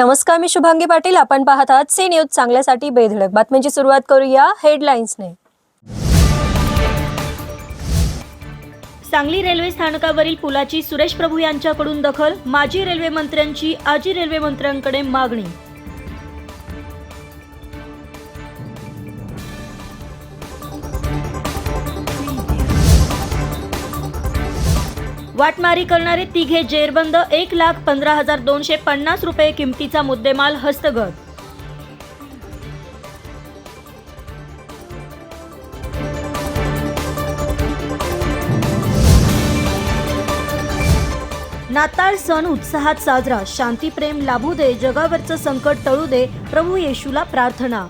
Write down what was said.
नमस्कार मी शुभांगी पाटील. आपण पाहत आहात सी न्यूज चांगल्यासाठी बेधडक. बातम्यांची सुरुवात करूया हेडलाईन्सने. सांगली रेल्वे स्थानकावरील पुलाची सुरेश प्रभू यांच्याकडून दखल माजी रेल्वे मंत्र्यांची आजी रेल्वे मंत्र्यांकडे मागणी. वाटमारी करणारे तिघे जेरबंद एक लाख पंधरा हजार दोनशे पन्नास रुपये किमतीचा मुद्देमाल हस्तगत. नाताळ सण उत्साहात साजरा. शांतीप्रेम लाभू दे जगावरचं संकट टळू दे प्रभू येशूला प्रार्थना.